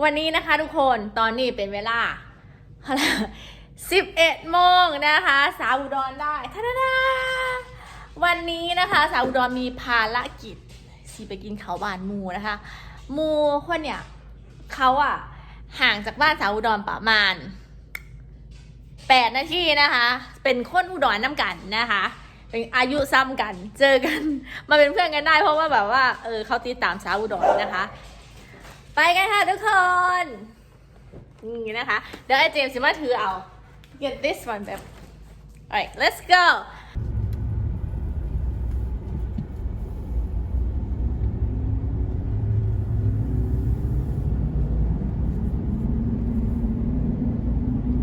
วันนี้นะคะทุกคนตอนนี้เป็นเวลา11โมงนะคะ สาวอุดรได้ท่าดาวันนี้นะคะ สาวอุดรมีภารกิจสิไปกินเขาบานมูนะคะมูคนเนี่ยเขาอะห่างจากบ้านสาวอุดรประมาณ8นาทีนะคะ เป็นคนอุดรน้ำกันนะคะ เป็นอายุซ้ำกัน เจอกัน มาเป็นเพื่อนกันได้เพราะว่าแบบว่า เออเขาติดตามสาวอุดรนะคะ ไปกันค่ะทุกคนนี่นะคะ เดี๋ยวไอ้เจมส์จะมาถือเอา get this one แบบ alright let's go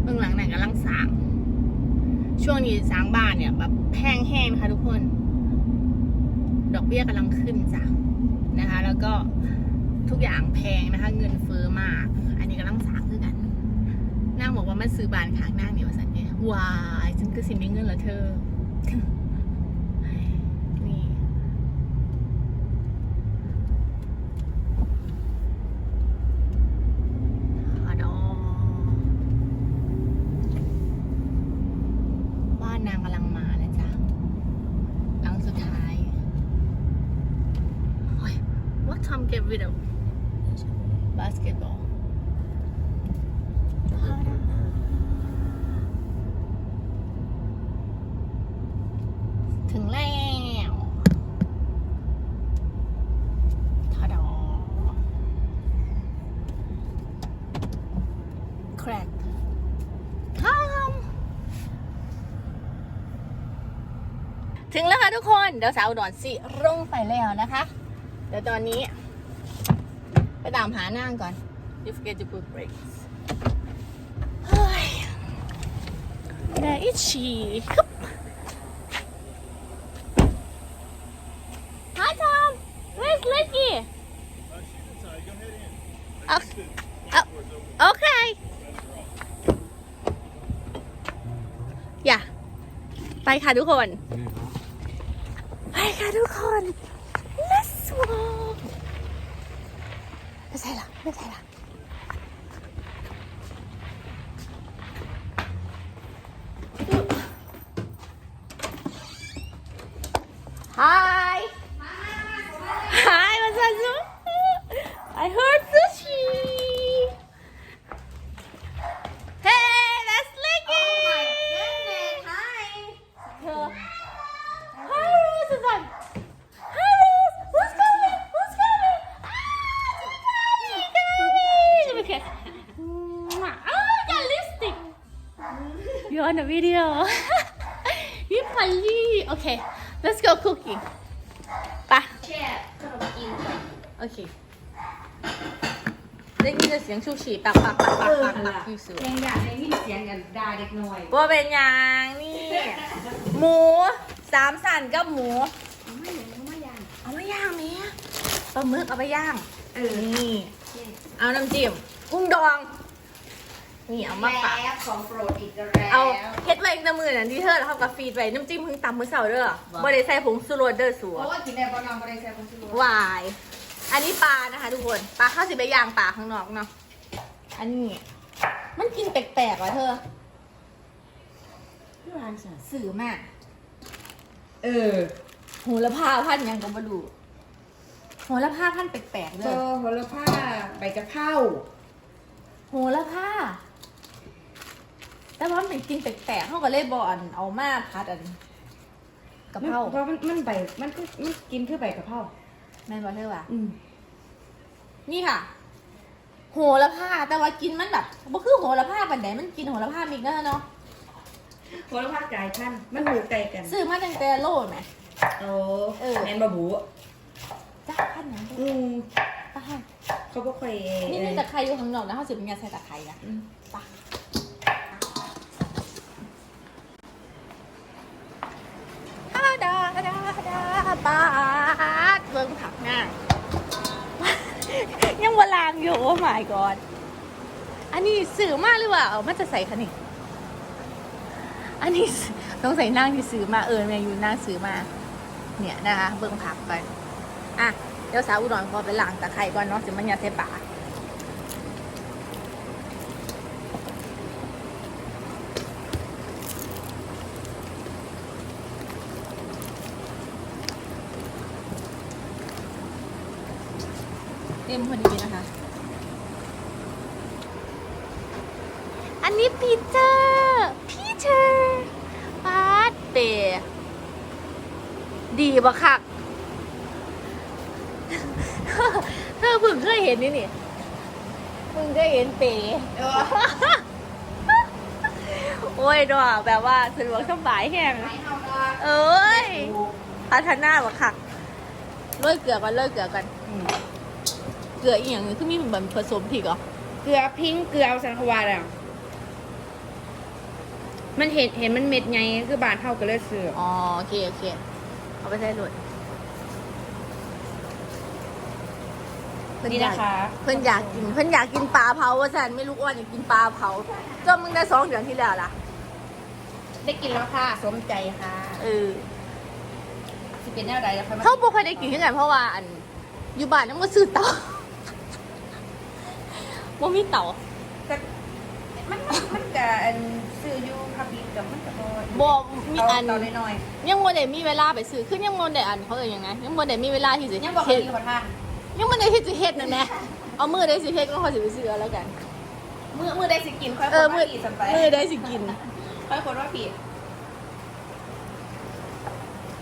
เบื้องหลังหนกำลังสางช่วงนี้สร้างบ้านเนี่ยแบบแพงแห้งนะคะทุกคน ดอกเบี้ยกำลังขึ้นจ้ะนะคะ แล้วก็ ทุกอย่างแพงนะคะ เงินเฟ้อมาก อันนี้ก็ต้องสางคือกันนางบอกว่ามันซื้อบ้านข้างน้าเนี่ยวาสันเนี่ยวายฉันก็สิมีเงินแล้วเธอ นี่ฮาดอบ้านนางกำลังมาแล้วจ้ะหลังสุดท้าย Oi, what time get rid of basketball? ถึงแล้วทาดอ crack ข้ามถึงแล้วค่ะทุกค นเดี๋ยวสาวดอนสิรุ่งไปแล้วนะคะ เดี๋ยวตอนนี้ ไปตามหานางก่อน you forget to put brakes เฮ้ย Where is she? Hup. Hi Tom Where's Licky? Oh, oh, okay. Yeah. ไปค่ะทุกคน ค่ะทุกคน Let's walk ไม่ใช่ละไม่ใช่ละฮ ยี่พันลี่ Okay let's go cooking ไปะแช่ขนมจีนโอเคได้ยินแต่เสียงชูชีปักปักปักปักปักปักอยู่สูยังอยากได้ยินเสียงกันด่าเด็กน้อยว่าเป็นยังนี่ หมูสามสันกับหมู เอาไม่ยังเอาไม่ยังเอาไปย่างไหมปลาหมึกเอาไปย่าง เออ นี่ เอาน้ำจิ้มกุ้งดอง นี่เอามาฝากแล้วของโปรดอีกแล้วเอาเฮ็ดไว้ตั้งมือนั่นที่เธอแล้วเขากับฟีดไว้น้ำจิ้มเพิ่งตำมื้อเสาร์เด้อบ่ได้ใส่ผงชูรสเด้อสัวเพราะว่ากินในบอนองบริษัทของชิโร่วาย อันนี้ปลานะคะทุกคนปลาข้าวสิไปย่างปลาข้างนอกเนาะอันนี้มันกินแปลกๆว่ะเธอที่ร้านฉันสื่อมากเออโหระพาพันธุ์หยังก็มาดูโหระพาพันธุ์แปลกๆโซเด้อโหระพาใบกะเพราโหระพา แต่ว่ามันเป็นกินแปลกๆเขาก็เลยบออันเอามาพัดอันกะเพราเพราะมันมันใบมันก็มันกินคือใบกะเพราแม่นบอเธอว่ะอืมนี่ค่ะ โหระพาแต่ว่ากินมันแบบบ่คือโหระพาปันใดมันกินโหระพามิกเนาะเนาะโหระพาไก่ท่านมันหูไก่กันซื้อมาตั้งแต่โลไหม โอ้เออ แมนบะบูจ้าพันหยังอืมป้าเขาบ่ค่อยนี่มีตะไคร้อยู่ข้างนอกนะเขาสิเป็นยาใส่ตะไคร้นะ อืม ไป้างอยู่โอ้ my god อันนี้สื่อมากหรือเปล่ามันจะใส่คันนี้อันนี้ต้องใส่นั่งที่สื่อมาเออแม่อยู่นั่งสื่อมา เนี่ยนะคะ เบื้องผักก่อนอะเดี๋ยวสาวอุดรพอไปล้างตะไคร่ก่อนเนาะสิมันยาเสปาเต็มพอดี เธอเพิ่งเคยเห็นนี่นี่เพิ่งเคยเห็นเปโอ้ยดอกแบบว่าสะดวกสบายแห้งไม่เอาละเอ้ยพัฒนาบะคักเลิกเกลือกันเลิกเกลือกันเกลืออีกอย่างหนึงคือมีเหมือนผสมผิกเหรอเกลือพิงค์เกลือสันขวาแล้วมันเห็นเห็นมันเม็ดไงคือบานเท่ากันเลยเสืออ๋อโอเคโอเค เอาไปใส่หลด เพิ่นนี่อยากนะคะเพิ่นอยากกินเพิ่นอยากกินปลาเผาว่าสันไม่รู้อ้วนอยากกินปลาเผาจนมึงได้สองเดือนที่แล้วล่ะได้กินแล้วค่ะ สมใจค่ะเออสิเป็นแนวใดแล้วค่อยมาเขาบ่เคยได้กินที่ไหนเพราะว่าอันอยู่บ้านนั่นก็ซื้อเต่าบ่มีเต่าแต่มันมันมันกับอันซื้ออยู่พับบิกกับมันกับบ่มีอันต่อน้อยยังบ่ได้มีเวลาไปซื้อคือยังบ่ได้อันเขาเอ่ยยังไงยังบ่ได้มีเวลาที่จะๆยังบอกเฮ็ดดีกว่าท่าน ยังบ่ได้ที่จะเฮ็ดนั่นแหละเอามือได้สิเฮ็ดก็ขอยสิไปซื้อเอาแล้วกัน มือมือได้สิกินค่อยคเอนอมืว่าอผีสัมไปมือได้สิกิน ค่อยคนว่าผี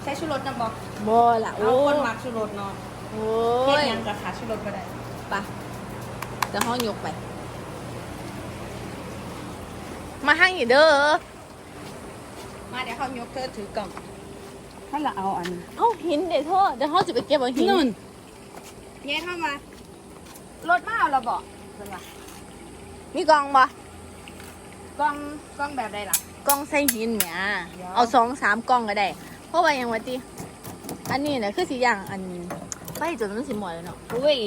ใช้ชูรสนำบอกบ่ล่ะเอาโอ้คนมักชูรสเนาะโอ้เฮ็ดยหยังกับขาดชูรสก็ได้ไปจะห้องยกไป มาให้อีกเด้อมาเดี๋ยวเขายกเธอถือกล่องถ้าเราเอาอัน เอ้าหินเดี๋ยวโทษเดี๋ยวห้องจะไปเก็บเอาหินนู่น แย่เข้ามารถมาเอาเราบอกเป็นว่ามีกล่องบ่กล้องกล้องแบบใดล่ะ กล่องใส่หินเนี่ย เดี๋ยว เอาสองสามกล่องก็ได้ เพราะว่าอย่างว่าติอันนี้เนี่ยคือสีอย่างอันไปจนมันสิหมดแล้วเนาะอุ้ย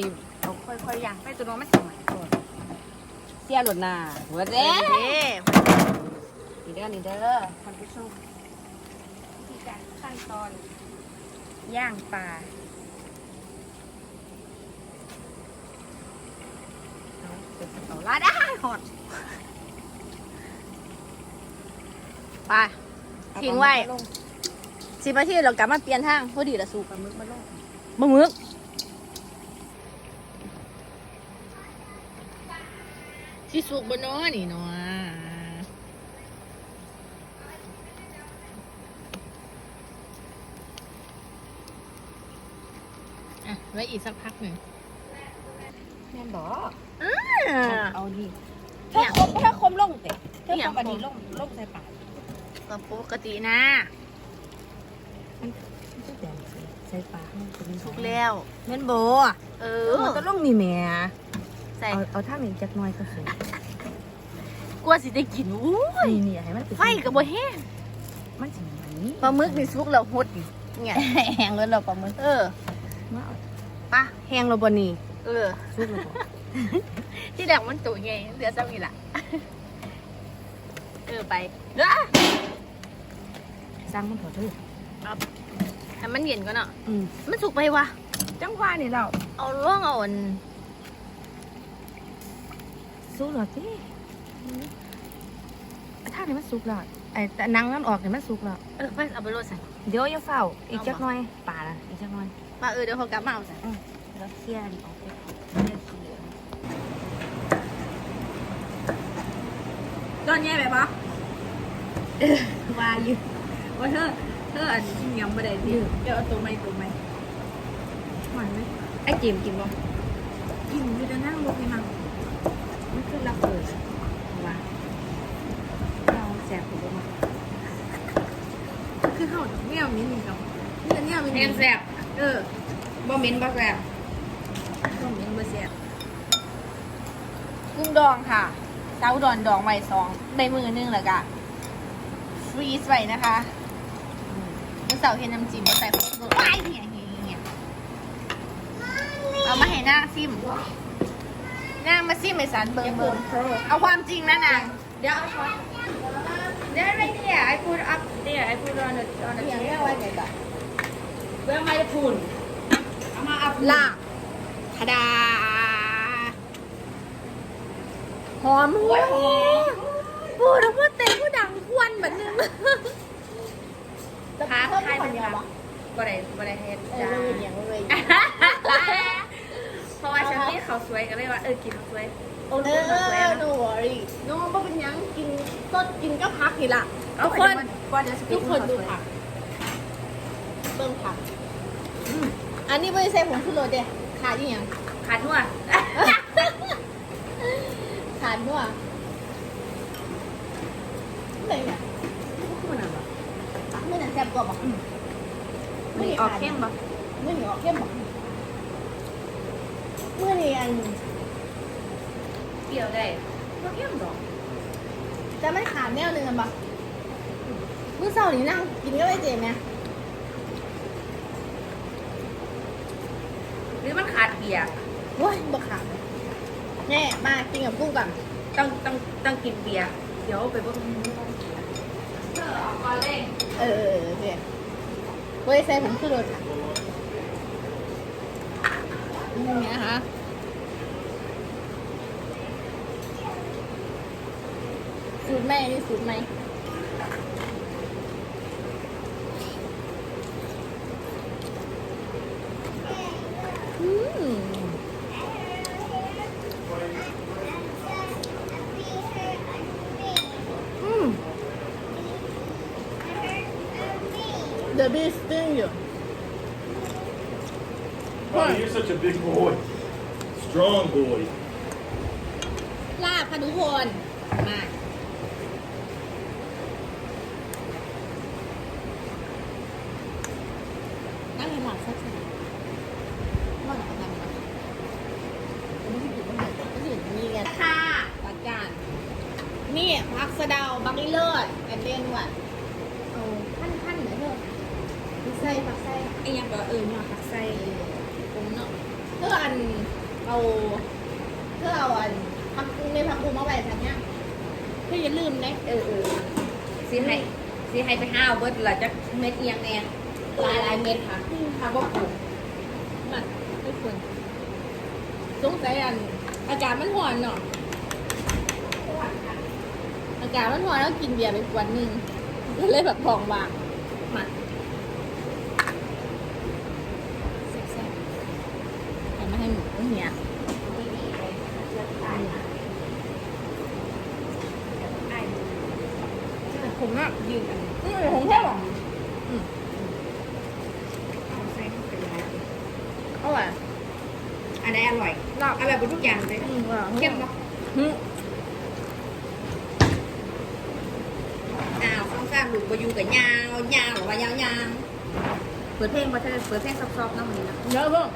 เอาค่อยๆย่างไปตัวน้องไม่สมัยก่อนเสียหลดหน้าหัวเด้เด้นี่เด้อนี่เด้อท่านผู้ชมวิธีการขั้นตอนย่างปลา เอาเสร็จเอาลาได้หอดไปทิ้งไว้สิบนาทีเรากลับมาเปลี่ยนทางพอดีละสูปลาหมึกมาลงมะมึกสิสุกบนน้อนี่เนาะอะไว้อีกสักพักหนึ่งแม่นบอกอ่า เอานี่ถ้าคมถ้าคมลงเตะถ้าคมอันนี้ลงลงใส่ปากก็ปกตินะใส่ปากสุกแล้วแม่นโบเอเอออจะลงนี่แม่ใส่เอาเอาท่านี้จักน่อยก็สวยกลัวสิได้กินอู้ยนี่ให้มันไฟกับโบแห้งมันสิไหนนี่ปลาหมึกนี่สุกแล้วหดเนี่ยแห้งเลยเราปลาหมึกเออมาเอาปะแห้งเราบ่นี่เออซุกเลยบ่ ที่แรกมันตัวไงเหลือซ้ำอีกละเออไปเด้อสร้างมันเถอะเถอะให้มันเย็นก่อนเนาะอืมมันสุกไปวะจังหวะนี่เราเอาล่วงเอาอันซุกเหรอจีท่านี้มันสุกแล้วไอ้แต่หนังมันออกเนี่ยมันสุกแล้วเออไปเอาไปโรยใส่เดี๋ยวอย่าเฝ้าอีกจักหน่อยป่าละอีกจักหน่อยมาเออเดี๋ยวเขากลับมาเอาใส่แล้วเคลียร์อันนี้ออกไปเคลียร์ขี้เหลือง ก้อนแย่ไปปะวาอยู่ว่าเธอเธออันกินยำประเดี๋ยวเดี๋ยวเอาตัวไม่ตัวไม่หวานไหมไอ้จิมกินบ่กินอยู่จะนั่งรถนี่มั้งมันคือรักเปิดว่าเราแสบหัวมาคือเขาเนี่ยมีหนึ่งกับเนี่ยเนี่ยมีหแห้นึ่งงแสบเออบ่เหม็นบ่แสบต้มยังบะเสียบกุ้งดองค่ะ เต้าดอนดองใบสองในมือนึงแล้วก็ฟรีซไว้นะคะเมื่อเสาร์เห็นน้ำจิ้มมาใส่ผงชูรสว้ายเนี่ยเนี่ยเนี่ยเอามาให้นางซิมนางมาซิมไอสารเบิร์เบิร์เอาความจริงนะนางเดี๋ยวเอาช้อน There right there I put up there I put on the on the อย่าง table นี้เอาไว้ไหนก่อน Where my spoon เอามาเอาลาบทาดา หอมโอ้ยหอมพูดแล้วพูดเต็มพูดดังควนแบบนึงพาเพิ่มทายก่มัอนนยังค่ะวะบ่ได้บ่ได้เฮ็ดเออจ้าเลยอย่างเลยเพราะว่าฉันนี่เขาสวยก็เลยว่าเออกินเขาสวยโอ้เอกินเขาสวยอนะโนวอรี่โน้บ่เป็นหยังกินก็กินก็พักนี่ล่ะเอาทุกไปคนเดี๋ยวมันก่อนเดี๋ยวจะทุกคนดูผักเบิ่งผักอืมอันนี้ไม่ได้ใส่ผงชูรสเด้ขาดอีหยังขาดนัว ขาดนัวอะไรเนี่ยมันอะไรไม่น่าแซ่บกว่าบ่มันออกเข้มปะมื่อนี้ออกเข้มบ่เมื่อนี้อันเปรี้ยวได้ก็เข้มดอกจะไม่ขาดแนวหนึงกันบ่มื้อเช้านี้นั่งกินก็ได้เจไหมหรือมันขาดเบียร์โว้ยบ่ขาดแน่มากินกับกุ้งก่อน ต้องต้องต้องกินเบียร์เดี๋ยวไปบ่เออออกก่อนเลยเออเออเออโอเคเว้ยใส่ผงชูรสค่ะนี่นะคะสูตรแม่นี่สูตรไหม Oh, you're such a big boy. Strong boy. ลาบค่ะทุกคน มา นั่งให้หลังสักที สีให้ไปห้าวเบิดหลังจากเม็ดเอียงแน่หลายหลายเม็ดค่ะทำว่าปลูกมันทุกคนสงสัยอันอากาศมันร้อนเนาะอากาศมันร้อนแล้วกินเบียร์ไปขวดหนึ่งก็เลยแบบท้องว่างมาแซ่บๆให้มาให้หมูเหีย ผมอะยืนกัน อืมผมแค่บอก เอาใส่เข้าไปเลย อร่อย อันไหนอร่อย ลาบ อร่อยกว่าทุกอย่างเลยอืมว่ะเข้มเนาะอืมอ้าวข้างซ้ำลูกไปอยู่กับยาวยาวหรือว่ายาวยาวเปิดเพลงมาเธอเปิดเพลงซอฟๆน้ำมันนี้นะเยอะเพิ่ม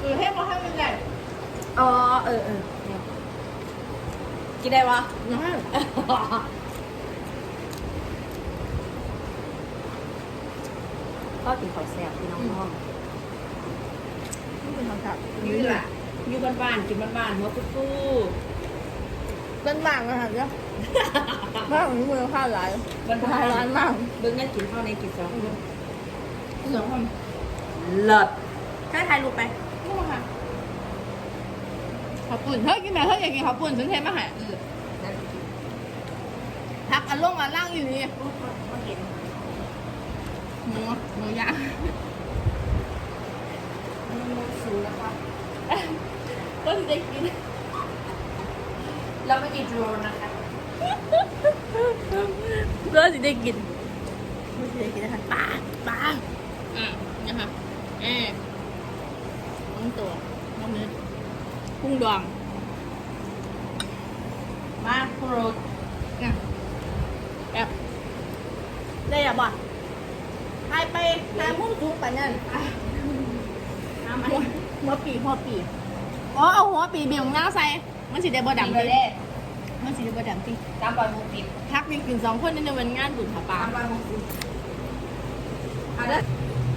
หรือให้มาให้มันใหญ่อ๋อเออเออกินได้ปะน้อยก็กินข้าวแซ่บพี่น้องห้องนี่เป็นคำศัพท์ยืดล่ะ อยู่บ้านๆกินบ้านๆหัวฟูเป็นบางนะคะเนี่ยมากมือข้าวหลายๆบ้านข้าวร้านมากๆเบิ้งเงินกินข้าวในกินสองสองคนเลิศถ้าถ่ายรูปไปนี่มาค่ะขอบคุณเฮ้ยกินไหนเฮ้ยอยากกินขอบคุณฉันเทมาให้เออนั่นพักอันลงอันล่างอยู่นี่ก็เห็นหมูหมูย่างมันสูงนะคะ ก็จะได้กิน เราไม่มีโดรนนะคะก็จะได้กินก็จะได้กินนะคะปางปางอะนะคะเอ่น้องตัวน้องเนื้อกุ้งดองมาโปรดนะแบบได้อย่าบ่ไปไปหามุ่งจุกไปนั่นน้ำมันหัวหัวปีหัวปี อ๋อเอาหัวปีเบี่ยงหน้าใส่ มันสิได้บ่ดำเลเลยยเด้มันสิได้บ่ดำติตามรอยหกสิบทักมีกินสองคนนี่ในวันงานบุญผาปาตามรอยหกสิบเอาเด้อ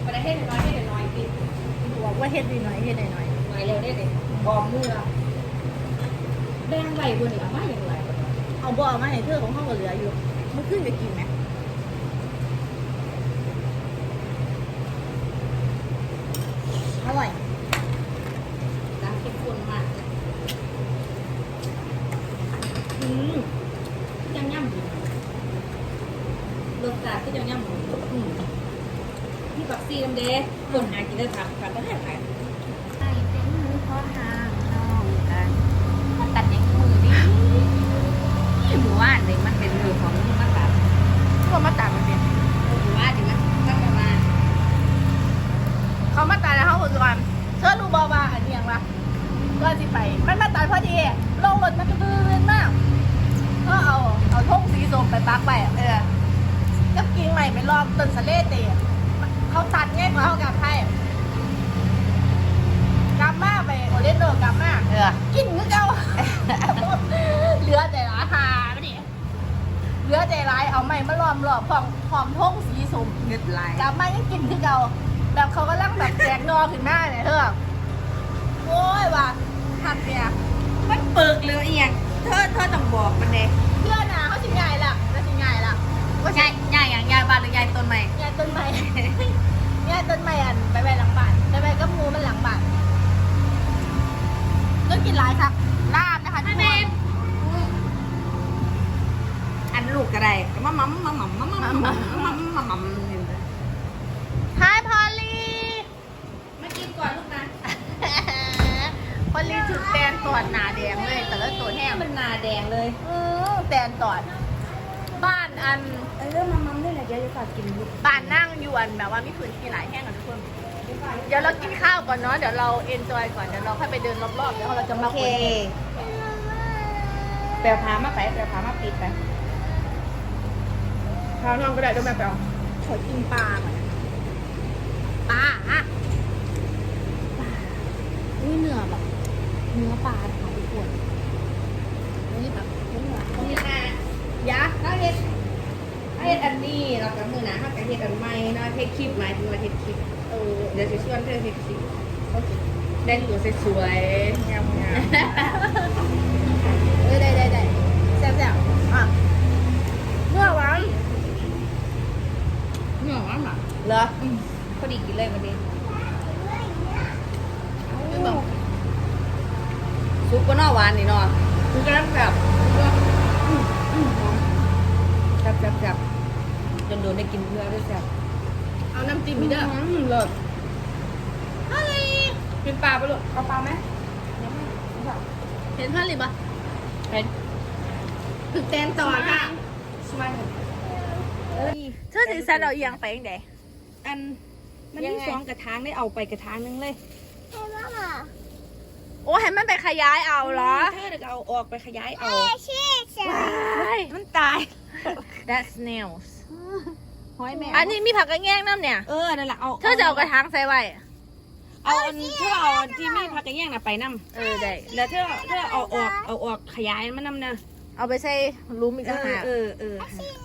ไปได้เฮ็ดน้อยเฮ็ดน้อยกินบอกว่าเฮ็ดดีหน่อยเฮ็ดหน่อยหน่อยเร็วได้เลยบอมมือแบ่งใบบนอีกมาอย่างไรเอาบ่เอามาให้เธอของห้องก็เหลืออยู่มันขึ้นจะกินไหมอร่อย น้ำเข้มข้นมาก อืม ยังย่ำอยู่รสชาติก็ยังย่ำอยู่ อืม มีผักซีน้ำเด้คนหากินได้ผักผักก็ได้ขาย อ นี้มันเป็นมือของมันแบบ เขามาตัดมันเป็น ว่าจริงมันมันมา เขามาตัดแล้วเขาหัวก่อนเชิญดูบอว่าอันนี้ยังวะก็สิไป มันมาตัดพอดีลงรถมันก็บื้นมากก็เอาเอาทงสีส้มไปปักไปเออก็ กิ่งใหม่ไปรอบต้นสะเลเตะเขาตัดง่ายกว่าเขากลับให้กลับมาไปโอเลนโดกลับมาเออกินคือเก่าเหลือแต่ราคาไม่ดิเหลือแต่ร้ายเอาใหม่มาล้อมรอบของหอมทงสีส้มเงืดลายกลับมายังกินคือเก่าแบบเขาก็ลังแบบแจกนอขึ้นมาเนี่ยเธอโอ้ยว่ะทำเนี่ยมันเปิกเลยอีหยังเธอเธอต้องบอกมันเด้เพื่อนนะเขาสิใหญ่ละแล้วสิใหญ่ละว่าสิยายยายอย่าง ยายบ้านหรือยายต้นใหม่ใหญ่ต้นไม้ใหญ่ต้นไม้อันไปไปหลังบ้านไปไปกับงูมันหลังบ้านก็กินหลายครับลาบนะคะทุกคนอันลูกก็ได้มัมมัมมัมมัมมัมมัมมัมมัมมัมมัมฮายพอลลีมากินก่อนลูกนะพอลลีถึงแตนตอดหนาแดงเลย แต่ละตัวแห้งมันหนาแดงเลย อือแตนตอด บ้านอันเออมัมมัมด้วยแหละยายจะฝากกินลูกบ้านนั่งอยวนแบบว่ามีพื้นที่หลายแห้งกันทุกคน เดี๋ยวเรากินข้าวก่อนเนาะเดี๋ยวเราเอนจอยก่อนเดี๋ยวเราค่อยไปเดินรอบๆเดี๋ยวเราจะโอมาเคคุยแปลพามาไปแปลพามาปิดไปข้าวน้องก็ได้ด้วยแม่แปลขอกินปลาก่อนปลาอะปลาอุ้ยเนื้อแบบเนื้อปลานะคะทุกคนนี่แบบเนื้อ ตรงนี้นะ ยะถ้าเฮ็ดถ้าเฮ็ดอันนี้เรากับมือหนาถ้ากับเฮ็ดอันใหม่เนาะเฮ็ดคลิปหมายถึงว่าเฮ็ดคลิปเออเดี๋ยวสิชวนเธอเฮ็ดคลิปได้ตัวสวยๆงามเออได้ได้ได้แซ่บๆอะเนื้อหวานเหนียวมากเหรอพอดีกินเลยวันนี้ซุปก็น่าหวานนี่เนาะคือกันแบบ จับจับจับจนโดนได้กินเพื่อด้วยจับเอาน้ำจิ้มอีกเด้อเลิศอะไรเป็นปลาปะลูกเอาปลาไหมเห็นพันหรือปะเป็นตึกแตนต่อค่ะสมัยเออเชื่อสิซันเราเอียงไปยังไงอันมันยังมีไงสองกระถางได้เอาไปกระถางนึงเลยโอ้ให้มันไปขยายเอาเหรอเธอเดี๋ยวเอาออกไปขยายเอาว้ายมันตาย That's snails หอยแม่อันนี้มีผักกระแยงน้ำเนี่ย เออนั่นแหละเอาเธอจะเอากระถางใส่ไว้ เอาอันเธอเอาอันที่มีผักกระเงี้ยงน่ะไปนํเออได้ แล้วเธอเธอเอาออกเอาออกขยายมันนํนะเอาไปใส่รูมอีกเอต่างอหากเออเออ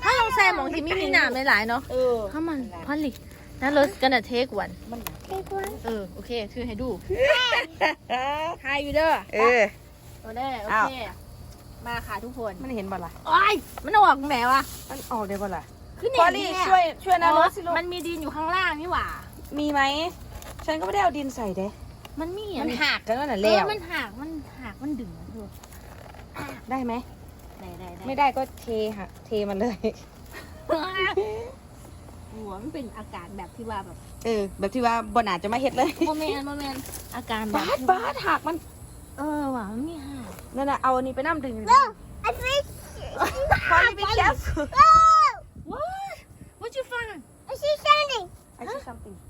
ถ้าลองใส่หมองที่ไม่มีน้ำหลายๆเนาะเออถ้ามันพันลินั่นเรากันอะเทควันมันเออโอเคถือให้ดูไฮยูเดอร์เออโอได้โอเค มาค่ะทุกคนมันเห็นบ่ล่ะโอ้ยมันออกไหนวะมันออกได้บ่ล่ะคือพอลี่ช่วยช่วยนะรถสิลูกมันมีดินอยู่ข้างล่างนี่หว่า มีไหมฉันก็ไม่ได้เอาดินใส่เด้ มันมีอะมันหักกันนั่นน่ะเอแล้อวมันหักมันหักมันดึงอะเธอได้ไหมได้ได้ได้ไม่ได้ก็เทหักเทมันเลยหัวมันเป็นอาการแบบที่ว่าแบบ เออ แบบที่ว่าบ่หนาจะมาเฮ็ดเลยโมเมนต์โมเมนต์อาการแบบบาดบาดหักมัน เออว่ะมันมีหักนั่นน่ะเอาอันนี้ไปน้ำดึงพอลี่ไปแคป What What you find I see something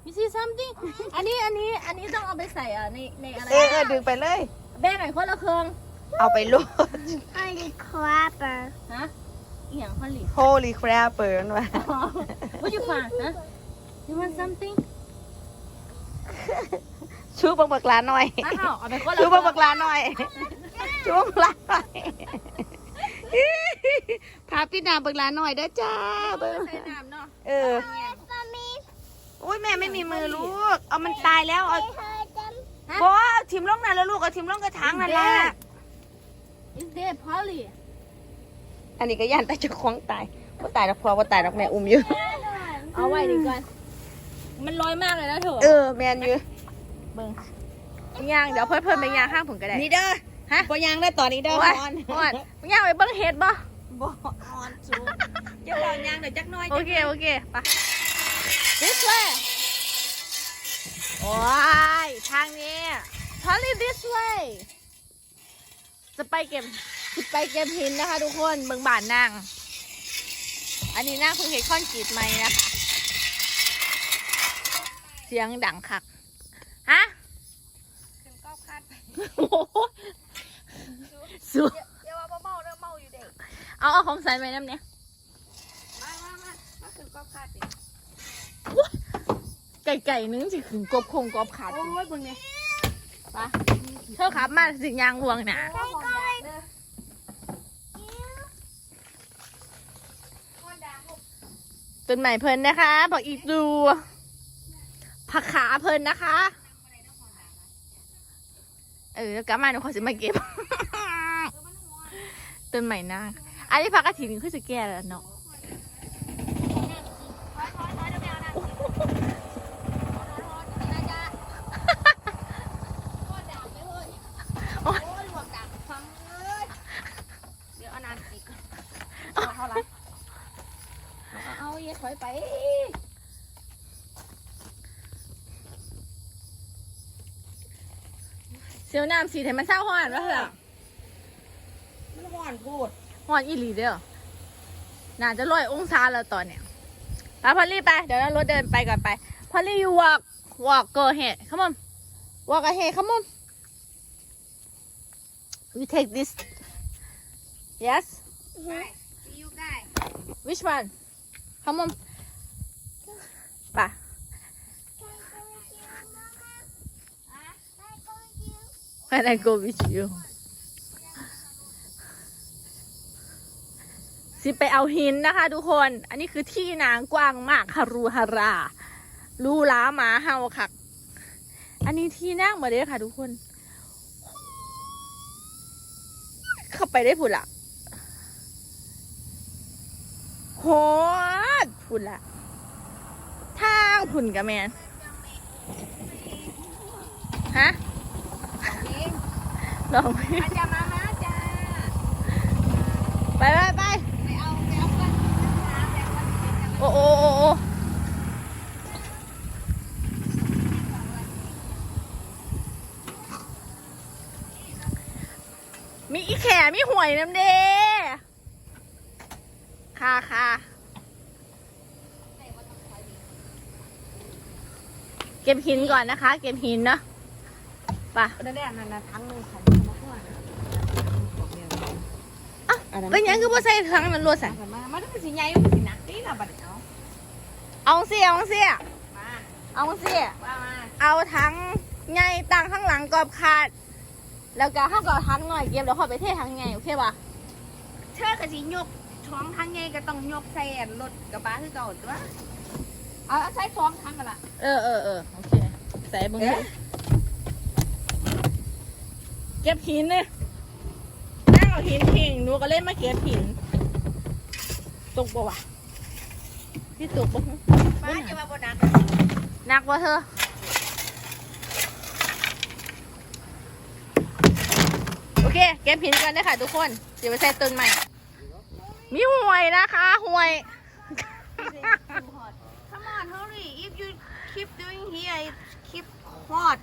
You see something อันนี้อันนี้อันนี้ต้องเอาไปใส่อะในในอะไรเออเออดึงไปเลย แบ่งหน่อยคนละเครื่องเอาไปลูด Holy crapper. ฮะอีหยังผลิต Holy crap เปิดมา What you find ฮะ You want something ชูบังบักลาหน่อยอ้าวเอาไปคนละชูบังบักลาหน่อย ชูบังบักลาหน่อยพาพี่นามบักลาหน่อยเด้อจ้าเบิ่งใส่น้ำเนาะเออ Mommy, อุ้ยแม่ไม่มีมือลูก เอามันตายแล้วเอา I heard them. บอเอาทิมลงนั่นแล้วลูกเอาทิมลงกระถางนั่นแหละ Is there Polly อันนี้ก็ย่านตาเจะคล้าของตายว่าตายดอกพอว่าตายดอกแม่อุ้มอยู่ เอาไว้ดีก่อนมันลอยมากเลยนะเถอะเออแมนอยู่ เบิ่งยางเดี๋ยวเพิ่นเพิ่นไปยางข้างผมก็ได้ นี่เด้อฮะบ่ยางได้ตอนนี้เด้อโอ้ยออนอ่อนยางไปเบิ่งเฮ็ดบ่บ่ออนสูงจะตอนยางเดี๋ยวจักหน้อยโอเคโอเคไป this way โอ้ยทางนี้ Polly this way จะไปเก็บสิไปเก็บหินนะคะทุกคนเบิ่งบานนาง อันนี้นางเพิ่งเห็นคอนกรีตใหม่นะคะเสียงดังคัก ฮะขึ้นก็คาดไปโอ้โหสูเดี๋ยวว่าเมาเด้อเมาอยู่เด็กเอาเอาของใส่ไปน้ำเนี่ยมามามามาขึ้นก็คาดดิไก่ไก่ๆนึงสิขึงกบคงกบขาดโอ้ยเบิ่งนี่ปะเธอขับมาสิยางลวงน่ะโอ้ยหอมดังเด้อหอมดังลูกต้นใหม่เพลินนะคะบอกอีกดูผักขาเพลินนะคะ เออแล้วกลับมาหนูขอสิมาเก็บต้นใหม่นางอันนี้พักกระถิ่นคือจะแก่แล้วเนาะ ถอยถอยถอยเดี๋ยวแมวนะโคตรดังเลยเฮ้ยโอ้ยหลวงดังฟังเลยเดี๋ยวเอานานอีกเอาเท่าไหร่เอาเอาเย็ดถอยไป เซียว น้ำสีไทยมันเศร้าหอนวะเหรอมันหวานพูดหอนอีหลีเด้อน่าจะร้อยองศาแล้วตอนเนี้ยไปพอลลี่ไป เดี๋ยวเรารถเดินไปก่อนไปพอลลี่ you walk walk go ahead come on walk ahead come on we take this yes Right. See you guys. which one come on ไป Can I go with you? When I go with you สิไปเอาหินนะคะทุกคน อันนี้คือที่นางกว้างมากฮารูฮาราลูหลาหมาเห่าค่ะ อันนี้ที่นั่งมาเลยค่ะทุกคน เข้าไปได้ผุดละโหดผุดละทางผุนกับแมนฮะ ลองไป aja mama aja. ไปไปไป Mẹ ông, mẹ ông lên. Mẹ ông lên. โอ้โอ้โอ้โอ้มีอีแข่มีหวยน้ำเดค่ะค่ะเก็บหินก่อนนะคะ เก็บหินเนาะไป่ะ Udah deh, anak-anak tanggung kan. อะเป็นหยังคือบ่ใส่ถังนั้นรวดสัน Mana mana mesti nyai mesti nak ni lah balik kau. เอาเสียเอาเสีย Ma, เอาเสีย ma ma. เอาทั้งใหญ่ตั้งข้างหลังกรอบขาด แล้วก็เขาก็เอาทั้งหน่อยเก็บแล้วเขาไปเททั้งใหญ่โอเคป่ะเธอก็สิยกท้องทั้งไงก็ต้องยกใส่อันรถกระบะคือเก่าตัวเอาเอาใช้ท้องทั้งกันละเออเออเออโอเคใส่เบึงเอ๊ะเก็บหินเลยนั่งเอาหินทิ้งหนูก็เล่นมาเก็บหินตกปะวะพี่ตกปะมาจะมาบนนักหนักวะเธอโอเค เก็บหินกันได้ค่ะทุกคน เดี๋ยวไปใส่ต้นใหม่ มีหวยนะคะหวย Come on hurry if you keep doing here it keep hot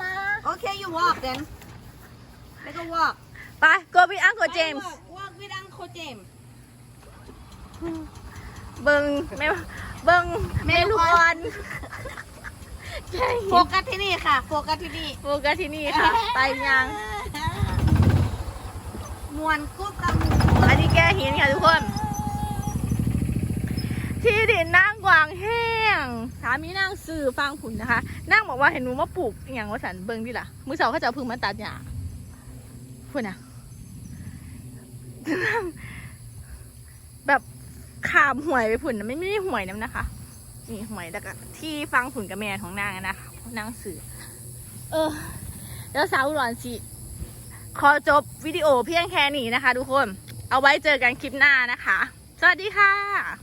Ma. okay you walk then let go walk ไป go with Uncle James walk walk with Uncle James เบิงแม่เบิงเมลูกอนแค่หินโฟกัสที่นี่ค่ะ โฟกัสที่นี่โฟกัสที่นี่ค่ะ ไปยัง มวนกุ๊บกับอันนี้แก้หินค่ะทุกคน ที่ดินนั่งกวางแห้งสามีนั่งสื่อฟังผุนนะคะ นั่งบอกว่าเห็นหนูมาปลูกอหย่างว่าสันเบิงดิล่ะ มือเสาเขาจะเอาพึ่งมาตัดหญ้า พูดนะแบบขามหวยไปผุนนะไม่ไม่ได้หวยน้ำนะคะนี่หวยแล้วก็ที่ฟังผุนกับแม่ของนางนะคะนางสื่อ เออ แล้วสาวอุดรสิขอจบวิดีโอเพียงแค่นี้นะคะ ทุกคน เอาไว้เจอกันคลิปหน้านะคะ สวัสดีค่ะ